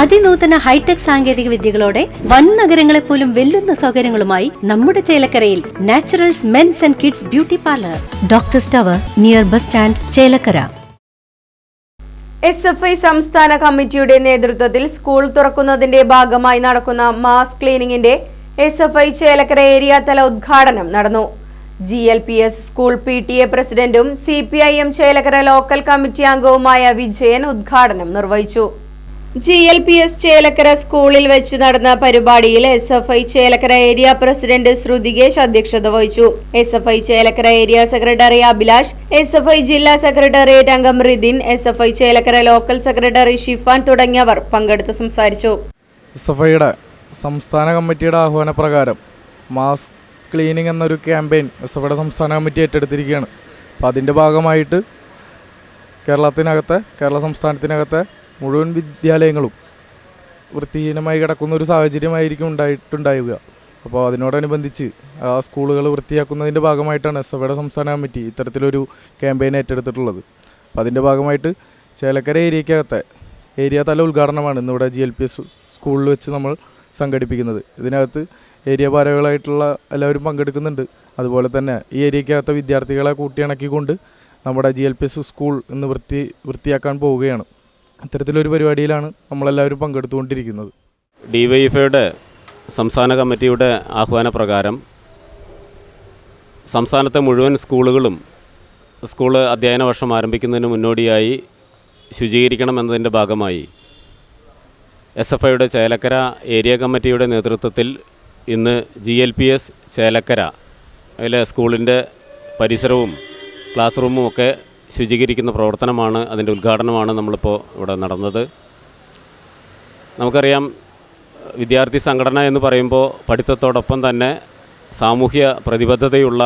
അതിനൂതന hi tech സാങ്കേതിക വിദ്യകളോടെ വൻ നഗരങ്ങളെ പോലും വെല്ലുന്ന സൗകര്യങ്ങളുമായി നമ്മുടെ ചേലക്കരയിൽ Naturals men's and kids beauty parlour. Doctor സ്റ്റവർ near bus stand Chelakkara. S F I സംസ്ഥാന കമ്മിറ്റിയുടെ നേതൃത്വത്തിൽ സ്കൂൾ തുറക്കുന്നതിന്റെ ഭാഗമായി നടക്കുന്ന mass ക്ലീനിങ്ങിന്റെ S F I Chelakkara area തല ഉദ്ഘാടനം നടന്നു. G L P S school P T A പ്രസിഡന്റും C P I M Chelakkara local committee അംഗവുമായ വിജയൻ ഉദ്ഘാടനം നിർവഹിച്ചു. G L P S Chelakkara സ്കൂളിൽ വെച്ച് നടന്ന പരിപാടിയിൽ S F I Chelakkara area president Shruthikesh അധ്യക്ഷത വഹിച്ചു. S F I Chelakkara area secretary Abhilash S F I ജില്ലാ സെക്രട്ടേറിയറ്റ് അംഗം Ridhin S F I Chelakkara local secretary Shifan തുടങ്ങിയവർ പങ്കെടുത്ത് സംസാരിച്ചു. എസ് എഫ് ഐയുടെ സംസ്ഥാന കമ്മിറ്റിയുടെ ആഹ്വാനപ്രകാരം മാസ് ക്ലീനിങ് എന്നൊരു ക്യാമ്പയിൻ എസ് എഫ് ഐയുടെ സംസ്ഥാന കമ്മിറ്റി ഏറ്റെടുത്തിരിക്കുകയാണ്. അപ്പോൾ അതിന്റെ ഭാഗമായിട്ട് കേരളത്തിനകത്തെ കേരള സംസ്ഥാനത്തിനകത്തെ മുഴുവൻ വിദ്യാലയങ്ങളും വൃത്തിഹീനമായി കിടക്കുന്ന ഒരു സാഹചര്യമായിരിക്കും ഉണ്ടായിട്ടുണ്ടാവുക അപ്പോൾ അതിനോടനുബന്ധിച്ച് ആ സ്കൂളുകൾ വൃത്തിയാക്കുന്നതിന്റെ ഭാഗമായിട്ടാണ് എസ് എഫയുടെ സംസ്ഥാന കമ്മിറ്റി ഇത്തരത്തിലൊരു ക്യാമ്പയിൻ ഏറ്റെടുത്തിട്ടുള്ളത്. അപ്പോൾ അതിന്റെ ഭാഗമായിട്ട് ചേലക്കര ഏരിയക്കകത്തെ ഏരിയ തല ഉദ്ഘാടനമാണ് ഇന്നിവിടെ ജി എൽ പി എസ് സ്കൂളിൽ വെച്ച് നമ്മൾ സംഘടിപ്പിക്കുന്നത്. ഇതിനകത്ത് ഏരിയ ഭാരകളായിട്ടുള്ള എല്ലാവരും പങ്കെടുക്കുന്നുണ്ട്. അതുപോലെ തന്നെ ഈ ഏരിയക്കകത്തെ വിദ്യാർത്ഥികളെ കൂട്ടിയിണക്കിക്കൊണ്ട് നമ്മുടെ G L P S school ഇന്ന് വൃത്തി വൃത്തിയാക്കാൻ പോവുകയാണ്. അത്തരത്തിലൊരു പരിപാടിയിലാണ് നമ്മളെല്ലാവരും പങ്കെടുത്തുകൊണ്ടിരിക്കുന്നത്. ഡിവൈഎഫ്ഐയുടെ സംസ്ഥാന കമ്മിറ്റിയുടെ ആഹ്വാനപ്രകാരം സംസ്ഥാനത്തെ മുഴുവൻ സ്കൂളുകളും സ്കൂൾ അധ്യയന വർഷം ആരംഭിക്കുന്നതിന് മുന്നോടിയായി ശുചീകരിക്കണം എന്നതിന്റെ ഭാഗമായി എസ് എഫ് ഐയുടെ ചേലക്കര ഏരിയ കമ്മിറ്റിയുടെ നേതൃത്വത്തിൽ ഇന്ന് G L P S Chelakkara അതിലെ സ്കൂളിന്റെ പരിസരവും ക്ലാസ് റൂമും ഒക്കെ ശുചീകരിക്കുന്ന പ്രവർത്തനമാണ് അതിന്റെ ഉദ്ഘാടനമാണ് നമ്മളിപ്പോൾ ഇവിടെ നടന്നത്. നമുക്കറിയാം വിദ്യാർത്ഥി സംഘടന എന്ന് പറയുമ്പോൾ പഠിത്തത്തോടൊപ്പം തന്നെ സാമൂഹ്യ പ്രതിബദ്ധതയുള്ള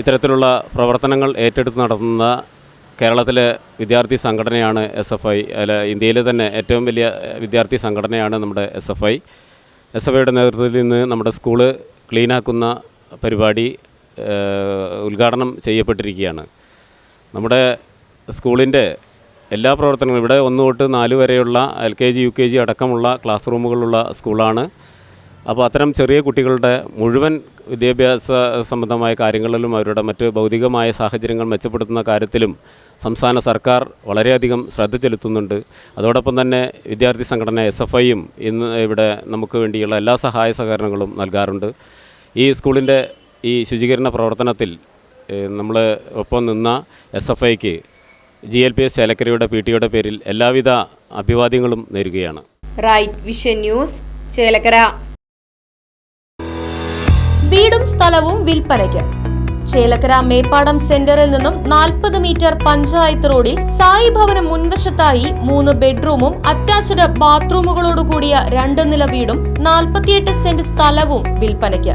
ഇത്തരത്തിലുള്ള പ്രവർത്തനങ്ങൾ ഏറ്റെടുത്ത് നടത്തുന്ന കേരളത്തിലെ വിദ്യാർത്ഥി സംഘടനയാണ് എസ് എഫ് ഐ അല്ല ഇന്ത്യയിലെ തന്നെ ഏറ്റവും വലിയ വിദ്യാർത്ഥി സംഘടനയാണ് നമ്മുടെ S F I. S F ഐയുടെ നേതൃത്വത്തിൽ നിന്ന് നമ്മുടെ സ്കൂൾ ക്ലീനാക്കുന്ന പരിപാടി ഉദ്ഘാടനം ചെയ്യപ്പെട്ടിരിക്കുകയാണ്. നമ്മുടെ സ്കൂളിന്റെ എല്ലാ പ്രവർത്തനങ്ങളും ഇവിടെ ഒന്ന് തൊട്ട് നാല് വരെയുള്ള L K G U K G അടക്കമുള്ള ക്ലാസ് റൂമുകളുള്ള സ്കൂളാണ്. അപ്പോൾ അത്തരം ചെറിയ കുട്ടികളുടെ മുഴുവൻ വിദ്യാഭ്യാസ സംബന്ധമായ കാര്യങ്ങളിലും അവരുടെ മറ്റ് ഭൗതികമായ സാഹചര്യങ്ങൾ മെച്ചപ്പെടുത്തുന്ന കാര്യത്തിലും സംസ്ഥാന സർക്കാർ വളരെയധികം ശ്രദ്ധ ചെലുത്തുന്നുണ്ട്. അതോടൊപ്പം തന്നെ വിദ്യാർത്ഥി സംഘടന എസ് എഫ് ഐയും ഇന്ന് ഇവിടെ നമുക്ക് വേണ്ടിയുള്ള എല്ലാ സഹായ സഹകരണങ്ങളും നൽകാറുണ്ട്. ഈ സ്കൂളിന്റെ ഈ ശുചീകരണ പ്രവർത്തനത്തിൽ നമ്മൾ ഒപ്പം നിന്ന എസ് എഫ് ഐക്ക് ജി എൽ പി എസ് ചേലക്കരയുടെ പി ടിയുടെ പേരിൽ എല്ലാവിധ അഭിവാദ്യങ്ങളും നേരുകയാണ്. Right vision news Chelakkara. വീടും സ്ഥലവും വിൽപ്പനയ്ക്ക്. ചേലക്കര മേപ്പാടം സെന്ററിൽ നിന്നും നാൽപ്പത് മീറ്റർ പഞ്ചായത്ത് റോഡിൽ സായി ഭവന് മുൻവശത്തായി മൂന്ന് ബെഡ്റൂമും അറ്റാച്ച്ഡ് ബാത്റൂമുകളോടുകൂടിയ രണ്ട് നില വീടും നാൽപ്പത്തിയെട്ട് സെന്റ് സ്ഥലവും വിൽപ്പനയ്ക്ക്.